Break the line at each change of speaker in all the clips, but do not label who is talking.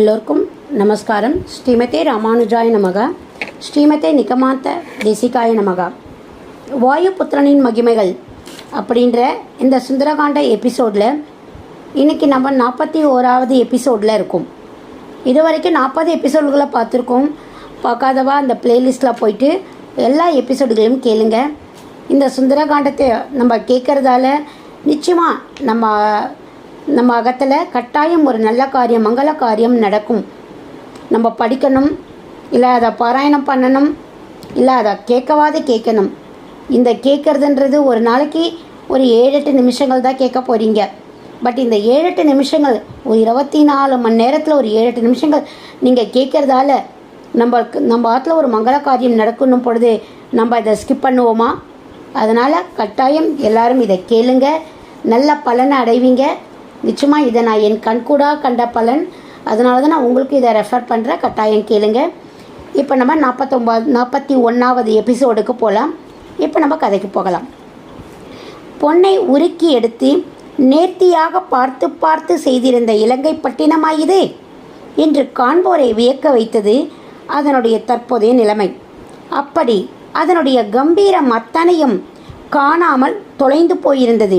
எல்லோருக்கும் நமஸ்காரம். ஸ்ரீமதே ராமானுஜாய நமகா. ஸ்ரீமதே நிகமாந்த தேசிகாய நமகா. வாயுபுத்திரனின் மகிமைகள் அப்படின்ற இந்த சுந்தரகாண்ட எபிசோடில் இன்றைக்கி நம்ம நாற்பத்தி ஓராவது எபிசோடில் இருக்கும். இது வரைக்கும் நாற்பது எபிசோடுகளை பார்த்துருக்கோம். பார்க்காதவா அந்த பிளேலிஸ்ட்டில் போயிட்டு எல்லா எபிசோடுகளையும் கேளுங்க. இந்த சுந்தரகாண்டத்தை நம்ம கேட்குறதால நிச்சயமாக நம்ம நம்ம அகத்தில் கட்டாயம் ஒரு நல்ல காரியம் மங்கள காரியம் நடக்கும். நம்ம படிக்கணும் இல்லை அதை பாராயணம் பண்ணணும் இல்லை அதை கேட்கவாது கேட்கணும். இந்த கேட்குறதுன்றது ஒரு நாளைக்கு ஒரு ஏழு எட்டு நிமிஷங்கள் தான் கேட்க போகிறீங்க பட் இந்த ஏழு எட்டு நிமிஷங்கள் ஒரு இருபத்தி நாலு மணி நேரத்தில் ஒரு ஏழு எட்டு நிமிஷங்கள் நீங்கள் கேட்குறதால நம்மளுக்கு நம்ம ஆற்றுல ஒரு மங்கள காரியம் நடக்கணும் பொழுது நம்ம இதை ஸ்கிப் பண்ணுவோமா? அதனால் கட்டாயம் எல்லாரும் இதை கேளுங்க. நல்ல பலனை அடைவீங்க. நிச்சயமாக இதை நான் என் கண்கூடாக கண்ட பலன். அதனால தான் நான் உங்களுக்கு இதை ரெஃபர் பண்ணுறேன் கட்டாயம் கேளுங்க. இப்போ நம்ம நாற்பத்தொம்பது நாற்பத்தி ஒன்றாவது எபிசோடுக்கு போகலாம் இப்போ நம்ம கதைக்கு போகலாம். பொன்னை உருக்கி எடுத்து நேர்த்தியாக பார்த்து பார்த்து செய்திருந்த இலங்கை பட்டினமாயுது என்று காண்போரை வியக்க வைத்தது அதனுடைய தற்போதைய நிலைமை. அப்படி அதனுடைய கம்பீரம் அத்தனையும் காணாமல் தொலைந்து போயிருந்தது.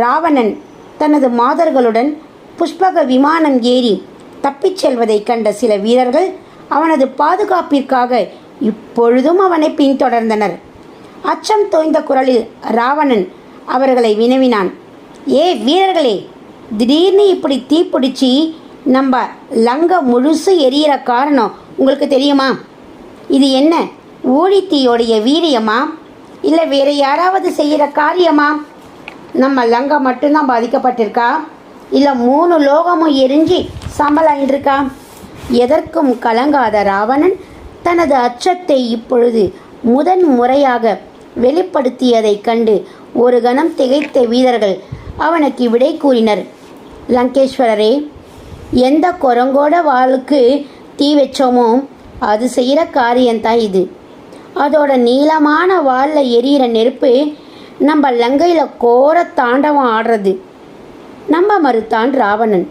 ராவணன் தனது மாதர்களுடன் புஷ்பக விமானம் ஏறி தப்பிச் செல்வதைக் கண்ட சில வீரர்கள் அவனது பாதுகாப்பிற்காக இப்பொழுதும் அவனை பின்தொடர்ந்தனர். அச்சம் தோய்ந்த குரலில் ராவணன் அவர்களை வினவினான். ஏ வீரர்களே திடீர்னு இப்படி தீப்பிடிச்சி நம்ம லங்க முழுசு எரியிற காரணம் உங்களுக்கு தெரியுமா? இது என்ன ஊழித்தீயோடைய வீரியமா? இல்லை வேறு யாராவது செய்கிற காரியமா? நம்ம லங்கா மட்டும்தான் பாதிக்கப்பட்டிருக்கா? இல்லை மூணு லோகமும் எரிஞ்சு சம்பளாயின்றிருக்கா எதற்கும் கலங்காத ராவணன் தனது அச்சத்தை இப்பொழுது முதன் முறையாக வெளிப்படுத்தியதைக் கண்டு ஒரு கணம் திகைத்த வீரர்கள் அவனுக்கு விடை கூறினர். லங்கேஸ்வரரே எந்த குரங்கோட வாளுக்கு தீ வச்சோமோ அது செய்கிற காரியம்தான் இது. அதோட நீளமான வாளில் எரியிற நெருப்பு நம்ம லங்கையில் கோர தாண்டவம் ஆடுறது. நம்ப மறுத்தான் ராவணன்.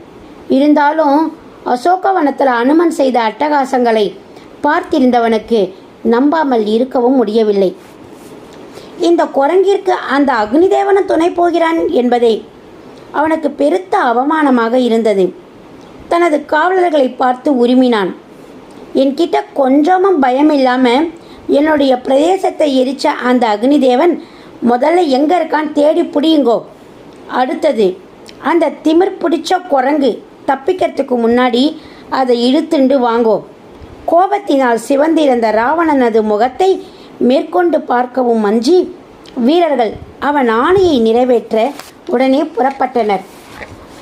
இருந்தாலும் அசோகவனத்தில் அனுமன் செய்த அட்டகாசங்களை பார்த்திருந்தவனுக்கு நம்பாமல் இருக்கவும் முடியவில்லை. இந்த குரங்கிற்கு அந்த அக்னிதேவனும் துணை போகிறான் என்பதே அவனுக்கு பெருத்த அவமானமாக இருந்தது. தனது காவலர்களை பார்த்து உருமினான். என்கிட்ட கொஞ்சமும் பயம் இல்லாமல் என்னுடைய பிரதேசத்தை எரித்த அந்த அக்னிதேவன் முதல்ல எங்கே இருக்கான் தேடி பிடியுங்கோ. அடுத்தது அந்த திமிர் பிடிச்ச குரங்கு தப்பிக்கிறதுக்கு முன்னாடி அதை இழுத்துண்டு வாங்கோ. கோபத்தினால் சிவந்திருந்த ராவணனது முகத்தை மேற்கொண்டு பார்க்கவும் அஞ்சி வீரர்கள் அவன் ஆணையை நிறைவேற்ற உடனே புறப்பட்டனர்.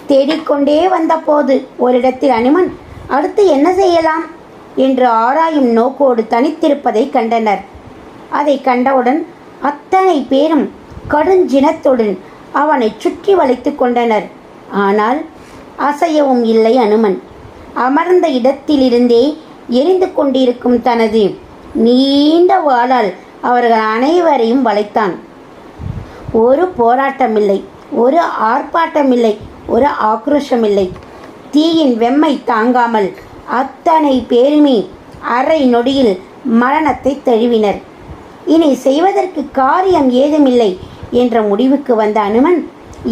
தேடிக்கொண்டே வந்தபோது ஓரிடத்தில் அனுமன் அடுத்து என்ன செய்யலாம்? என்று ஆராயும் நோக்கோடு தனித்திருப்பதை கண்டனர். அதை கண்டவுடன் அத்தனை பேரும் கடுஞ்சினத்துடன் அவனை சுற்றி வளைத்து கொண்டனர். ஆனால் அசையவும் இல்லை அனுமன். அமர்ந்த இடத்திலிருந்தே எரிந்து கொண்டிருக்கும் தனது நீண்ட வாளால் அவர்கள் அனைவரையும் வளைத்தான். ஒரு போராட்டமில்லை ஒரு ஆர்ப்பாட்டமில்லை ஒரு ஆக்ரோஷமில்லை. தீயின் வெம்மை தாங்காமல் அத்தனை பேருமே அரை நொடியில் மரணத்தை தழுவினர். இனி செய்வதற்கு காரியம் ஏதுமில்லை என்ற முடிவுக்கு வந்த அனுமன்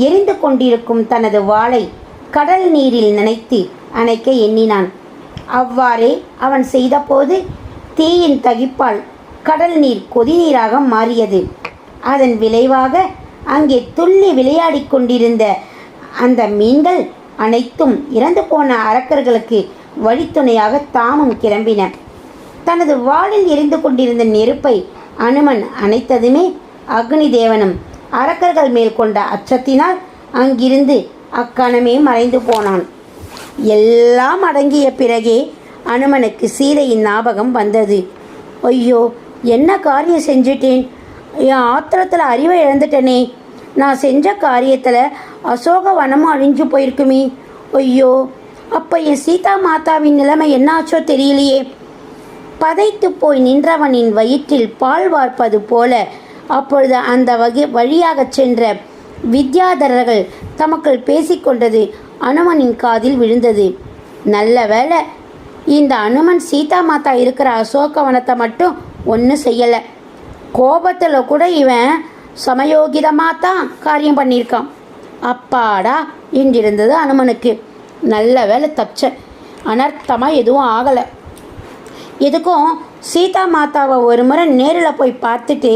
எரிந்து கொண்டிருக்கும் தனது வாளை கடல் நீரில் நனைத்து அணைக்க எண்ணினான். அவ்வாறே அவன் செய்தபோது தீயின் தகிப்பால் கடல் நீர் கொதிநீராக மாறியது. அதன் விளைவாக அங்கே துள்ளி விளையாடிக் கொண்டிருந்த அந்த மீன்கள் அனைத்தும் இறந்து போன அரக்கர்களுக்கு வழித்துணையாக தாமும் கிளம்பின. தனது வாளில் எரிந்து கொண்டிருந்த நெருப்பை அனுமன் அணைத்ததுமே அக்னி தேவனும் அரக்கர்கள் மேல் கொண்ட அச்சத்தினால் அங்கிருந்து அக்கணமே மறைந்து போனான். எல்லாம் அடங்கிய பிறகே அனுமனுக்கு சீதையின் ஞாபகம் வந்தது. ஐயோ என்ன காரியம் செஞ்சிட்டேன்? என் ஆத்திரத்தில் அறிவை இழந்துட்டனே. நான் செஞ்ச காரியத்தில் அசோக வனமும் அழிஞ்சு போயிருக்குமே. ஐயோ அப்போ என் சீதா மாதாவின் நிலைமை என்னாச்சோ தெரியலையே. பதைத்து போய் நின்றவனின் வயிற்றில் பால் வார்ப்பது போல அப்பொழுது அந்த வகை வழியாக சென்ற வித்யாதரர்கள் தமக்குள் பேசிக்கொண்டது அனுமனின் காதில் விழுந்தது. நல்ல வேலை இந்த அனுமன் சீதா மாதா இருக்கிற அசோகவனத்தை மட்டும் ஒன்றும் செய்யலை. கோபத்தில் கூட இவன் சமயோகிதமாக தான் காரியம் பண்ணியிருக்கான். அப்பாடா என்றிருந்தது அனுமனுக்கு. நல்ல வேலை தச்ச அனர்த்தமாக எதுவும் ஆகலை. எதுக்கும் சீதா மாதாவை ஒரு முறை நேரில் போய் பார்த்துட்டு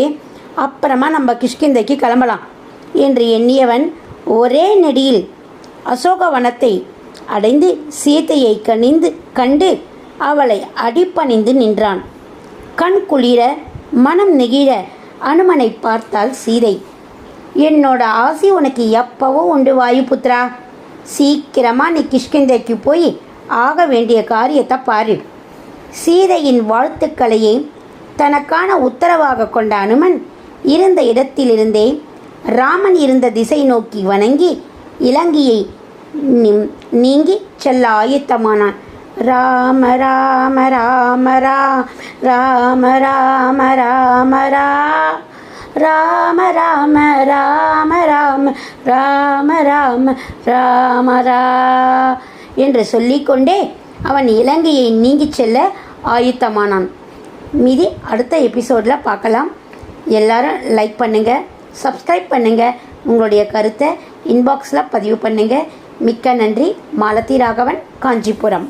அப்புறமா நம்ம கிஷ்கிந்தைக்கு கிளம்பலாம் என்று எண்ணியவன் ஒரே நெடியில் அசோகவனத்தை அடைந்து சீதையை கணிந்து கண்டு அவளை அடிபணிந்து நின்றான். கண் குளிர மனம் நெகிழ அனுமனை பார்த்தாள் சீதை. என்னோட ஆசை உனக்கு எப்பவோ உண்டு வாயுபுத்ரா சீக்கிரமா நீ கிஷ்கிந்தைக்கு போய் ஆக வேண்டிய காரியத்தை பாரு. சீதையின் வாழ்த்துக்களையே தனக்கான உத்தரவாக கொண்ட அனுமன் இருந்த இடத்திலிருந்தே ராமன் இருந்த திசை நோக்கி வணங்கி இலங்கையை நீங்கி செல்ல ஆயத்தமானான் ராம ராம ராம ராம ராம ராம ரா ராம ராம ராம ராம ராம ராம ராம ரா என்று சொல்லிக்கொண்டே அவன் இலங்கையை நீங்கிச் செல்ல ஆயுத்தமானான். மீதி அடுத்த எபிசோடில் பார்க்கலாம். எல்லாரும் லைக் பண்ணுங்கள் சப்ஸ்கிரைப் பண்ணுங்கள் உங்களுடைய கருத்தை இன்பாக்ஸில் பதிவு பண்ணுங்கள் மிக்க நன்றி. மாலதி ராகவன் காஞ்சிபுரம்.